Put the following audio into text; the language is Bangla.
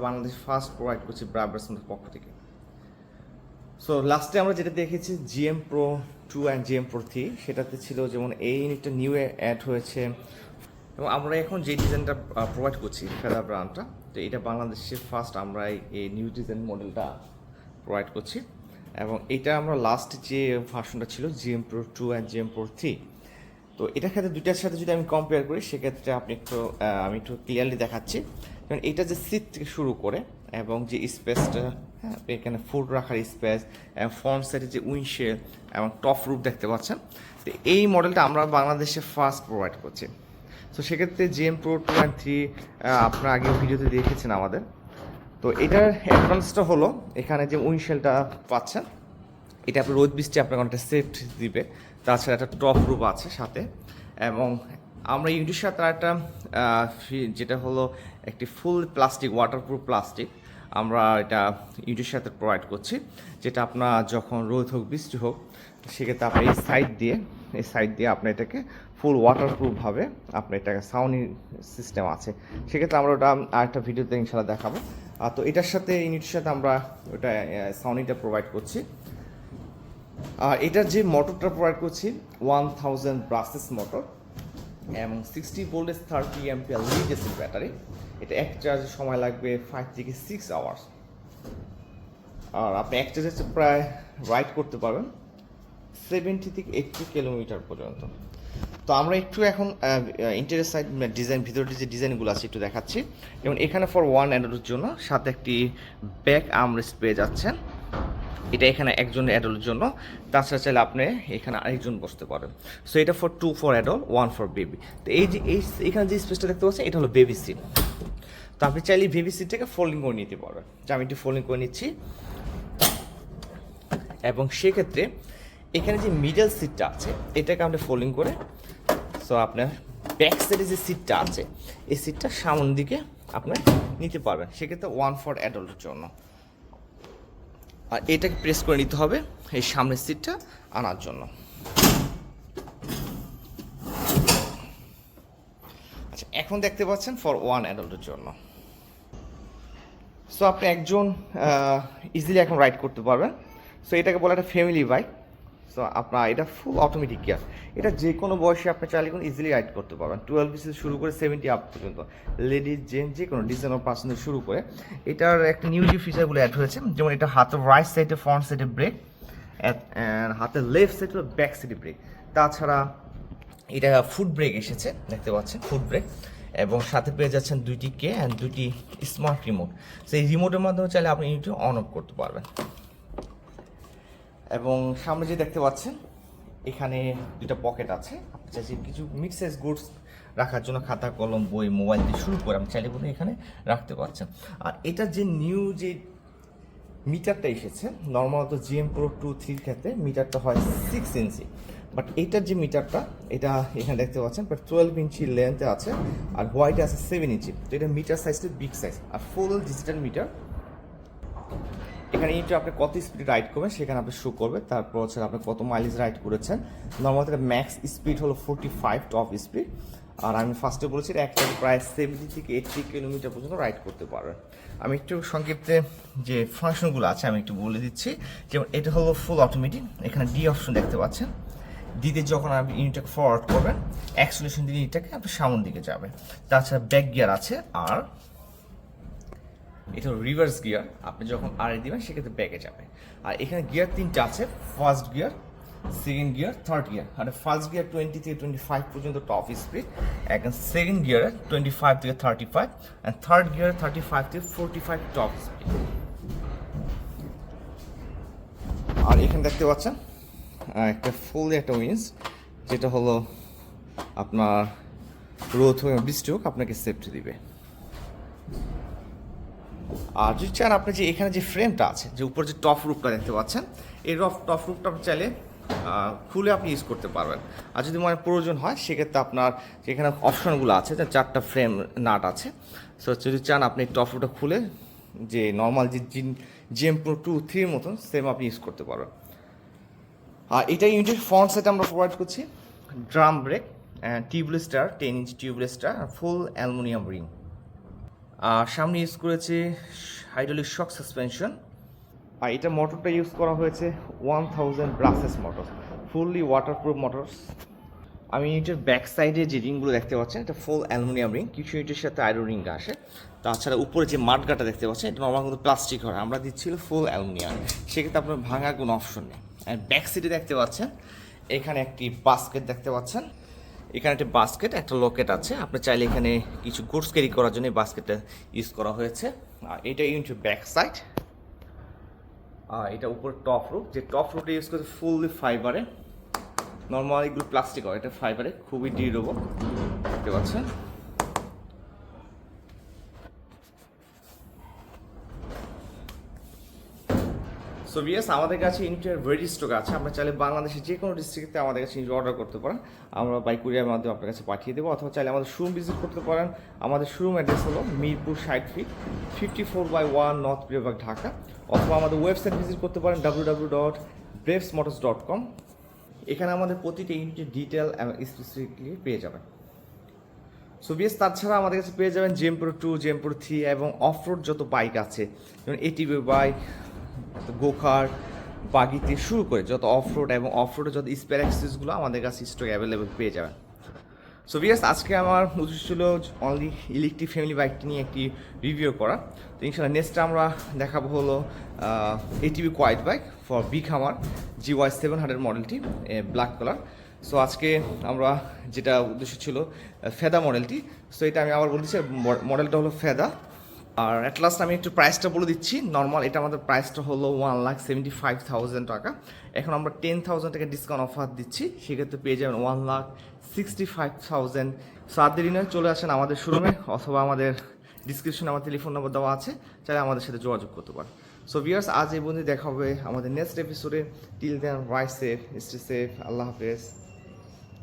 বাংলাদেশ ফার্স্ট প্রোভাইড করছি ব্রাবার্সের পক্ষ থেকে। সো লাস্টে আমরা যেটা দেখেছি GM pro two and GM pro three সেটাতে ছিল যেমন এই ইউনিটটা নিউ অ্যাড হয়েছে। এবং আমরা এখন যে ডিজাইনটা প্রোভাইড করছি ফেদার ব্র্যান্ডটা তো এটা বাংলাদেশের ফার্স্ট আমরা এই- এই নিউ ডিজাইন মডেলটা প্রোভাইড করছি। এবং এটা আমরা লাস্ট যে ভার্সনটা ছিল GM pro two and GM pro three তো এটার ক্ষেত্রে দুইটার সাথে যদি আমি কম্পেয়ার করি, সেক্ষেত্রে আপনি একটু আমি একটু ক্লিয়ারলি দেখাচ্ছি। কারণ এটা যে সিট থেকে শুরু করে এবং যে স্পেসটা হ্যাঁ এখানে ফুড রাখার স্পেস এবং ফ্রন্ট সাইডে যে উইন্ডশেল এবং টপ রুপ দেখতে পাচ্ছেন, তো এই মডেলটা আমরা বাংলাদেশে ফার্স্ট প্রোভাইড করছি। তো সেক্ষেত্রে GM pro two and three আপনারা আগে ভিডিওতে দেখেছেন আমাদের। তো এটার অ্যাডভান্সটা হলো, এখানে যে উইন্ডশেলটা পাচ্ছেন এটা আপনার রোদ বৃষ্টি আপনাকে অনেকটা সেফ দিবে। তাছাড়া একটা টপ রুপ আছে সাথে। এবং আমরা ইউনিটের সাথে একটা যেটা হলো একটি ফুল প্লাস্টিক ওয়াটারপ্রুফ প্লাস্টিক আমরা এটা ইউনিটের সাথে প্রোভাইড করছি। যেটা আপনার যখন রোদ হোক, বৃষ্টি হোক, সেক্ষেত্রে আপনি এই সাইড দিয়ে, এই সাইড দিয়ে আপনি এটাকে ফুল ওয়াটারপ্রুফভাবে আপনি এটাকে সাউন্ডিং সিস্টেম আছে। সেক্ষেত্রে আমরা ওটা আরেকটা ভিডিওতে ইনশাল্লাহ দেখাবো। আর তো এটার সাথে ইউনিটের সাথে আমরা ওটা সাউন্ডিংটা প্রোভাইড করছি। আর এটার যে মোটরটা প্রোভাইড করছি ওয়ান থাউজেন্ড ব্রাসেস মোটর এবং sixty voltage thirty ampere lead acid battery এটা এক চার্জে সময় লাগবে ফাইভ থেকে সিক্স আওয়ার্স আর আপনি এক চার্জে প্রায় রাইড করতে পারবেন সেভেন্টি থেকে এইটটি কিলোমিটার পর্যন্ত। তো আমরা একটু এখন ইন্টারেস্ট সাইড ডিজাইন ভিতরে যে ডিজাইনগুলো আছে একটু দেখাচ্ছি। যেমন এখানে ফর ওয়ান অ্যাডাল্টের জন্য সাথে একটি ব্যাক আর্মরেস্ট পেয়ে যাচ্ছেন। এটা এখানে একজন অ্যাডাল্টের জন্য। তাছাড়া চাইলে আপনি এখানে আরেকজন বসতে পারেন। সো এটা four two for adult one for baby তো এই যে, এই এখানে যে স্পেসটা দেখতে পাচ্ছেন, এটা হলো বেবি সিট তো আপনি চাইলে বেবি সিটটাকে ফোল্ডিং করে নিতে পারবেন। যে আমি একটু ফোল্ডিং করে নিচ্ছি। এবং সেক্ষেত্রে এখানে যে মিডল সিটটা আছে, এটাকে আপনি ফোল্ডিং করে সো আপনার ব্যাক সাইডে যে সিটটা আছে, এই সিটটা সামনের দিকে আপনি নিতে পারবেন। সেক্ষেত্রে ওয়ান ফর অ্যাডল্টের জন্য। আর এটাকে প্রেস করে নিতে হবে এই সামনের সিটটা আনার জন্য। আচ্ছা এখন দেখতে পাচ্ছেন ফর ওয়ান অ্যাডাল্টের জন্য। সো আপনি একজন ইজিলি এখন রাইড করতে পারবেন। সো এটাকে বলে একটা ফ্যামিলি বাইক সো আপনার এটা ফুল অটোমেটিক গিয়ার এটা যে কোনো বয়সে আপনি চাইলে কোনো ইজিলি রাইড করতে পারবেন। টুয়েলভ পিসে শুরু করে সেভেন্টি আপ পর্যন্ত। লেডিস জেন্টস যে কোনো ডিজাইনার পার্সন থেকে শুরু করে। এটার একটা নিউ যে ফিচারগুলো অ্যাড হয়েছে। যেমন এটা হাতের রাইট সাইডে ফ্রন্ট সাইডে ব্রেক হাতের লেফট সাইডে ব্যাক সাইডে ব্রেক তাছাড়া এটা ফুড ব্রেক এসেছে, দেখতে পাচ্ছেন ফুড ব্রেক এবং সাথে পেয়ে যাচ্ছেন দুইটি কে অ্যান্ড দুইটি স্মার্ট রিমোট সেই রিমোটের মাধ্যমে চাইলে আপনি ইউটিউব অন অফ করতে পারবেন। এবং সামনে যে দেখতে পাচ্ছেন, এখানে দুটা পকেট আছে। চাইছে কিছু মিক্সেস গুডস রাখার জন্য খাতা, কলম, বই মোবাইল দিয়ে শুরু করে আপনি চাইলে কোনো এখানে রাখতে পারছেন। আর এটা যে নিউ যে মিটারটা এসেছে নর্মালত জিএম প্রো টু থ্রির ক্ষেত্রে মিটারটা হয় সিক্স ইঞ্চি বাট এইটার যে মিটারটা, এটা এখানে দেখতে পাচ্ছেন বাট টুয়েলভ ইঞ্চি লেন্থে আছে, আর হোয়াইটে আছে সেভেন ইঞ্চি তো এটা মিটার সাইজটা বিগ সাইজ আর ফুল ডিজিটাল মিটার এখানে ইন্টু আপনি কত স্পিড রাইড করবেন সেখানে আপনি শো করবে। তারপর হচ্ছে আপনি কত মাইলেজ রাইড করেছেন। নর্মাল থেকে ম্যাক্স স্পিড হলো ফোর্টি ফাইভ টপ স্পিড আর আমি ফার্স্টে বলেছি একটা প্রায় সেভেন্টি থেকে এইটটি কিলোমিটার পর্যন্ত রাইড করতে পারবেন আমি একটু সংক্ষিপ্তে যে ফাংশনগুলো আছে, আমি একটু বলে দিচ্ছি। যেমন এটা হলো ফুল অটোমেটিক এখানে ডি অপশন দেখতে পাচ্ছেন। দিতে যখন আপনি ইউনিটটাকে ফরওয়ার্ড করবেন অ্যাক্সিলেশন দিয়ে ইউনিটটাকে আপনি সামন দিকে যাবে তাছাড়া ব্যাক গিয়ার আছে। আর এটা হলো রিভার্স গিয়ার আপনি যখন আর দিবেন সেক্ষেত্রে ব্যাকে যাবে। আর এখানে গিয়ার তিনটা আছে first gear second gear third gear আর ফার্স্ট গিয়ার টোয়েন্টি থেকে টোয়েন্টি ফাইভ পর্যন্ত টপ স্পিড এখন সেকেন্ড গিয়ারে টোয়েন্টি ফাইভ থেকে thirty five and third gear thirty five থেকে ফোর্টি ফাইভ টপ স্পিড আর এখানে দেখতে পাচ্ছেন একটা ফুল একটা উইন্স যেটা হলো আপনার রোদ হোক বৃষ্টি হোক, আপনাকে সেফটি দিবে। আর যদি চান আপনি যে এখানে যে ফ্রেমটা আছে, যে উপর যে টপ রুপটা দেখতে পাচ্ছেন, এই রফ টপ রুপটা আপনি চাইলে খুলে আপনি ইউজ করতে পারবেন। আর যদি মনে প্রয়োজন হয়, সেক্ষেত্রে আপনার যেখানে অপশনগুলো আছে, যে চারটা ফ্রেম নাট আছে সো যদি চান আপনি টপ রুপটা খুলে, যে নর্মাল যে জিন জিএম প্রো টু থ্রির মতন সেম আপনি ইউজ করতে পারবেন। আর এটা ইউনিটের ফ্রন্ট সেট আমরা প্রোভাইড করছি drum brake tubeless star ten inch tubeless star full aluminium ring সামনে ইউজ করেছে হাইড্রোলিক শক সাসপেনশন আর এটা মোটরটা ইউজ করা হয়েছে one thousand brushless motor fully waterproof motors আমি ইউনিটের ব্যাক সাইডে যে রিংগুলো দেখতে পাচ্ছেন, এটা ফুল অ্যালুমিনিয়াম রিং কিছু ইউনিটের সাথে আয়রন রিং আসে। তাছাড়া উপরে যে মাঠগাটা দেখতে পাচ্ছেন, এটা নর্মাল কিন্তু প্লাস্টিক হয় আমরা দিচ্ছিল ফুল অ্যালুমিনিয়াম সেক্ষেত্রে আপনার ভাঙার কোনো অপশন নেই। আর ব্যাক সাইডে দেখতে পাচ্ছেন, এখানে একটি বাস্কেট দেখতে পাচ্ছেন। এখানে একটা বাস্কেট একটা লকেট আছে। আপনি চাইলে এখানে কিছু গুডস ক্যারি করার জন্য বাস্কেটটা ইউজ করা হয়েছে। আর এটা ইউনিট ব্যাক সাইড আর এটা উপর টপ রুট যে টপ রুটে ইউজ করছে ফুললি ফাইবারে নর্মাল এগুলো প্লাস্টিক হয়, এটা ফাইবারে খুবই ডিউরেবল দেখতে পাচ্ছেন? সো বিএস আমাদের কাছে ইউনিটের ভেরি স্টক আছে। আপনার চাইলে বাংলাদেশের যে কোনো ডিস্ট্রিক্টে আমাদের কাছে ইউনিট অর্ডার করতে পারেন। আমরা বাই কুরিয়ার মাধ্যমে আপনার কাছে পাঠিয়ে দেবো, অথবা চাইলে আমাদের শোরুম ভিজিট করতে পারেন। আমাদের শোরুম অ্যাড্রেস হলো মিরপুর ষাট feet fifty four by one north বিভাগ ঢাকা। অথবা আমাদের ওয়েবসাইট ভিজিট করতে পারেন W W dot braves motors dot com এখানে আমাদের প্রতিটা ইউনিটের ডিটেল স্পেসিফিকলি পেয়ে যাবেন। সো বিএস তাছাড়া আমাদের কাছে পেয়ে যাবেন জেমপুর টু জেমপুর থ্রি এবং অফ রোড যত বাইক আছে, যেমন এটিভি বাইক গোকার বাগিতে শুরু করে যত অফ রোড এবং অফ রোডে যত স্পেয়ার অ্যাক্সেসগুলো আমাদের কাছে স্টক অ্যাভেলেবেল পেয়ে যাবেন। সো বিয়াস আজকে আমার উদ্দেশ্য ছিল অনলি ইলেকট্রিক ফ্যামিলি বাইকটি নিয়ে একটি রিভিউ করা। তো ইনশাল্লাহ নেক্সট আমরা দেখাবো হলো ATV quad bike for B খামার জি ওয়াই সেভেন হান্ড্রেড মডেলটি ব্ল্যাক কালার সো আজকে আমরা যেটা উদ্দেশ্য ছিল ফেদা মডেলটি সো এটা আমি আবার বলতেছি মডেলটা হলো ফেদা। আর অ্যাট লাস্ট আমি একটু প্রাইসটা বলে দিচ্ছি। নর্মাল এটা আমাদের প্রাইসটা হলো one lakh seventy five thousand টাকা। এখন আমরা টেন থাউজেন্ড টাকা ডিসকাউন্ট অফার দিচ্ছি। সেক্ষেত্রে পেয়ে যাবেন one lakh sixty five thousand সাত দেরি নয়, চলে আসেন আমাদের শোরুমে অথবা আমাদের ডিসক্রিপশনে আমার টেলিফোন নম্বর দেওয়া আছে। চাইলে আমাদের সাথে যোগাযোগ করতে পারেন। সো ভিউয়ার্স আজ এই বন্ধু দেখা হবে আমাদের নেক্সট এপিসোডে till then ride safe stay safe আল্লাহ হাফেজ।